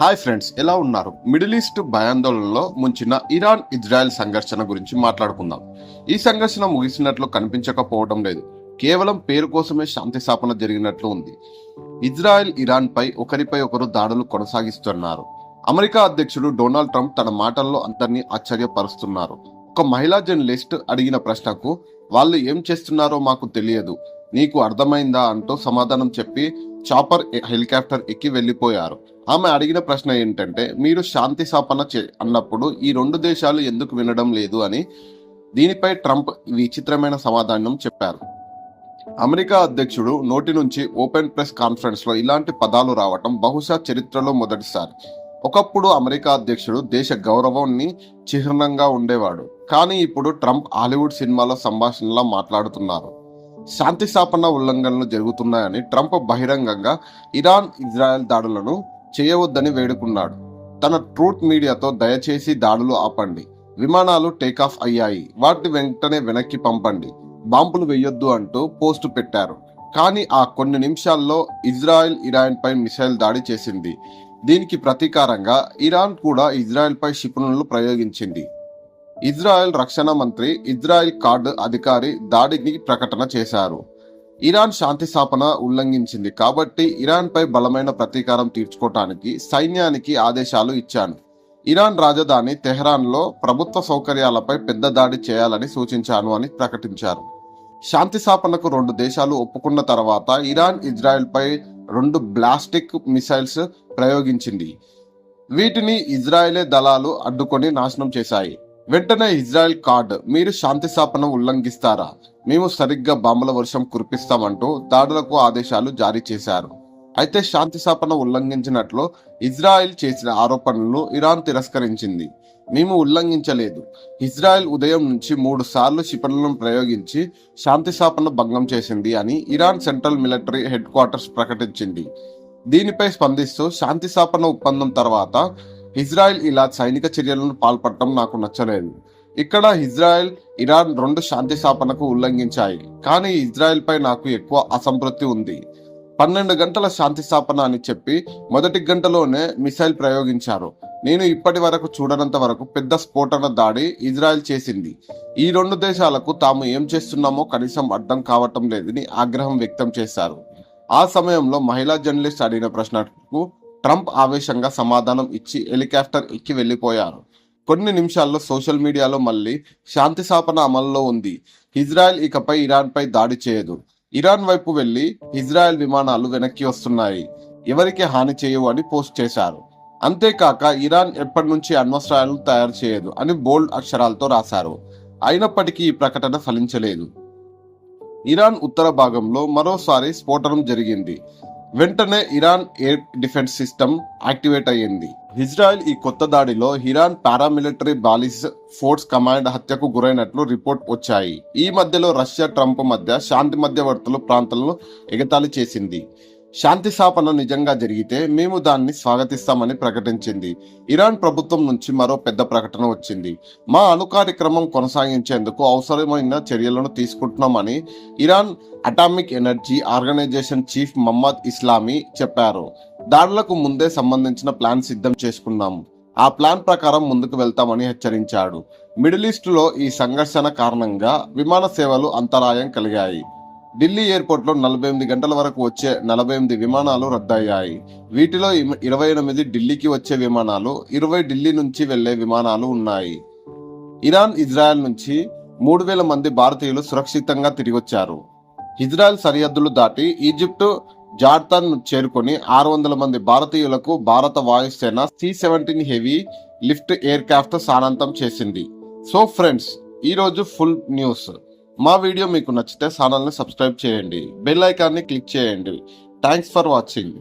Hi friends ఎలా ఉన్నారు? Middle east భయాందోళనలో ముంచిన ఇరాన్ ఇజ్రాయెల్ సంఘర్షణ గురించి మాట్లాడుకుందాం. ఈ సంఘర్షణ ముగిసినట్లు కనిపించకపోవడం లేదు. కేవలం పేరు కోసమే శాంతి స్థాపన జరిగినట్లు ఉంది. ఇజ్రాయెల్ ఇరాన్ పై ఒకరిపై ఒకరు దాడులు కొనసాగిస్తున్నారు. అమెరికా అధ్యక్షుడు డొనాల్డ్ ట్రంప్ తన మాటల్లో అందరినీ ఆశ్చర్యపరుస్తున్నారు. ఒక మహిళా జర్నలిస్ట్ అడిగిన ప్రశ్నకు వాళ్ళు ఏం చేస్తున్నారో మాకు తెలియదు. నీకు అర్థమైందా అంటూ సమాధానం చెప్పి చాపర్ హెలికాప్టర్ ఎక్కి వెళ్ళిపోయారు ఆమె అడిగిన ప్రశ్న ఏంటంటే మీరు శాంతి స్థాపన చే అన్నప్పుడు ఈ రెండు దేశాలు ఎందుకు వినడం లేదు అని దీనిపై ట్రంప్ విచిత్రమైన సమాధానం చెప్పారు. అమెరికా అధ్యక్షుడు నోటి నుంచి ఓపెన్ ప్రెస్ కాన్ఫరెన్స్లో ఇలాంటి పదాలు రావటం బహుశా చరిత్రలో మొదటిసారి. ఒకప్పుడు అమెరికా అధ్యక్షుడు దేశ గౌరవాన్ని చిహ్నంగా ఉండేవాడు. కానీ ఇప్పుడు ట్రంప్ హాలీవుడ్ సినిమాలో సంభాషణలా మాట్లాడుతున్నారు. శాంతి స్థాపన ఉల్లంఘనలు జరుగుతున్నాయని ట్రంప్ బహిరంగంగా ఇరాన్ ఇజ్రాయెల్ దాడులను చేయవద్దని వేడుకున్నాడు. తన ట్రూత్ మీడియాతో దయచేసి దాడులు ఆపండి. విమానాలు టేకాఫ్ అయ్యాయి. వాటిని వెంటనే వెనక్కి పంపండి. బాంబులు వేయొద్దు అంటూ పోస్టు పెట్టారు. కానీ ఆ కొన్ని నిమిషాల్లో ఇజ్రాయెల్ ఇరాన్ పై మిసైల్ దాడి చేసింది. దీనికి ప్రతీకారంగా ఇరాన్ కూడా ఇజ్రాయెల్ పై క్షిపణులను ప్రయోగించింది. ఇజ్రాయెల్ రక్షణ మంత్రి ఇజ్రాయెల్ కార్డ్ అధికారి దాడికి ప్రకటన చేశారు. ఇరాన్ శాంతి స్థాపన ఉల్లంఘించింది కాబట్టి ఇరాన్పై బలమైన ప్రతీకారం తీర్చుకోవటానికి సైన్యానికి ఆదేశాలు ఇచ్చాను. ఇరాన్ రాజధాని తెహ్రాన్లో ప్రభుత్వ సౌకర్యాలపై పెద్ద దాడి చేయాలని సూచించాను అని ప్రకటించారు. శాంతి స్థాపనకు రెండు దేశాలు ఒప్పుకున్న తర్వాత ఇరాన్ ఇజ్రాయెల్పై రెండు బ్లాస్టిక్ మిసైల్స్ ప్రయోగించింది. వీటిని ఇజ్రాయెలే దళాలు అడ్డుకొని నాశనం చేశాయి. వెంటనే ఇజ్రాయెల్ కార్డ్ మీరు శాంతి స్థాపన ఉల్లంఘిస్తారా? మేము సరిగ్గా బాంబుల వర్షం కురిపిస్తామంటూ దాడులకు ఆదేశాలు జారీ చేశారు. అయితే శాంతి స్థాపన ఉల్లంఘించినట్లు ఇజ్రాయెల్ చేసిన ఆరోపణలను ఇరాన్ తిరస్కరించింది. మేము ఉల్లంఘించలేదు. ఇజ్రాయెల్ ఉదయం నుంచి మూడు సార్లు క్షిపణులను ప్రయోగించి శాంతి స్థాపన భంగం చేసింది అని Iran central military headquarters ప్రకటించింది. దీనిపై స్పందిస్తూ శాంతి స్థాపన ఒప్పందం తర్వాత ఇజ్రాయెల్ ఇలా సైనిక చర్యలను పాల్పడటం నాకు నచ్చలేదు. ఇక్కడ ఇజ్రాయెల్ ఇరాన్ రెండు శాంతి స్థాపనకు ఉల్లంఘించాయి. కానీ ఇజ్రాయెల్ పై నాకు ఎక్కువ అసంతృప్తి ఉంది. పన్నెండు గంటల శాంతి స్థాపన అని చెప్పి మొదటి గంటలోనే మిసైల్ ప్రయోగించారు. నేను ఇప్పటి వరకు చూడనంత వరకు పెద్ద స్ఫోటన దాడి ఇజ్రాయెల్ చేసింది. ఈ రెండు దేశాలకు తాము ఏం చేస్తున్నామో కనీసం అర్థం కావటం లేదని ఆగ్రహం వ్యక్తం చేశారు. ఆ సమయంలో మహిళా జర్నలిస్ట్ అడిగిన ప్రశ్నకు ట్రంప్ ఆవేశంగా సమాధానం ఇచ్చి హెలికాప్టర్ ఎక్కి వెళ్ళిపోయారు. కొన్ని నిమిషాల్లో సోషల్ మీడియాలో మళ్ళీ శాంతి స్థాపన అమల్లో ఉంది. ఇజ్రాయెల్ ఇకపై ఇరాన్పై దాడి చేయదు. ఇరాన్ వైపు వెళ్ళి ఇజ్రాయెల్ విమానాలు వెనక్కి వస్తున్నాయి. ఎవరికి హాని చేయవు అని పోస్ట్ చేశారు. అంతేకాక ఇరాన్ ఎప్పటి నుంచి అణ్వస్త్రాలను తయారు చేయదు అని బోల్డ్ అక్షరాలతో రాశారు. అయినప్పటికీ ఈ ప్రకటన ఫలించలేదు. ఇరాన్ ఉత్తర భాగంలో మరోసారి స్ఫోటనం జరిగింది. వెంటనే Iran air defence system activate అయ్యింది. ఇజ్రాయెల్ ఈ కొత్త దాడిలో ఇరాన్ పారామిలిటరీ బాలిస్ ఫోర్స్ కమాండ్ హత్యకు గురైనట్లు రిపోర్ట్ వచ్చాయి. ఈ మధ్యలో రష్యా ట్రంప్ మధ్య శాంతి మధ్యవర్తులు ప్రాంతాలను ఎగతాళి చేసింది. శాంతి స్థాపన నిజంగా జరిగితే మేము దాన్ని స్వాగతిస్తామని ప్రకటించింది. ఇరాన్ ప్రభుత్వం నుంచి మరో పెద్ద ప్రకటన వచ్చింది. మా అణు కార్యక్రమం కొనసాగించేందుకు అవసరమైన చర్యలను తీసుకుంటున్నామని Iran atomic energy organisation chief Mohammad Eslami చెప్పారు. దాడులకు ముందే సంబంధించిన ప్లాన్ సిద్ధం చేసుకున్నాము ఆ ప్లాన్ ప్రకారం ముందుకు వెళ్తామని హెచ్చరించాడు. మిడిల్ ఈస్ట్లో ఈ సంఘర్షణ కారణంగా విమాన సేవలు అంతరాయం కలిగాయి. ఢిల్లీ ఎయిర్పోర్ట్లో నలభై ఎనిమిది గంటల వరకు వచ్చే నలభై ఎనిమిది విమానాలు రద్దయ్యాయి. వీటిలో ఇరవై ఎనిమిది ఢిల్లీకి వచ్చే విమానాలు ఇరవై ఢిల్లీ నుంచి వెళ్ళే విమానాలు ఉన్నాయి. ఇరాన్ ఇజ్రాయెల్ నుంచి మూడు వేల మంది భారతీయులు సురక్షితంగా తిరిగొచ్చారు ఇజ్రాయెల్ సరిహద్దులు దాటి ఈజిప్టు జార్తాన్ చేరుకొని ఆరు వందల మంది భారతీయులకు భారత వాయుసేన C seventeen heavy lift aircraft స్థానాంతం చేసింది. సో ఫ్రెండ్స్ ఈరోజు ఫుల్ న్యూస్. మా వీడియో మీకు నచ్చితే ఛానల్ని సబ్స్క్రైబ్ చేయండి. బెల్ ఐకాన్ని క్లిక్ చేయండి. Thanks for watching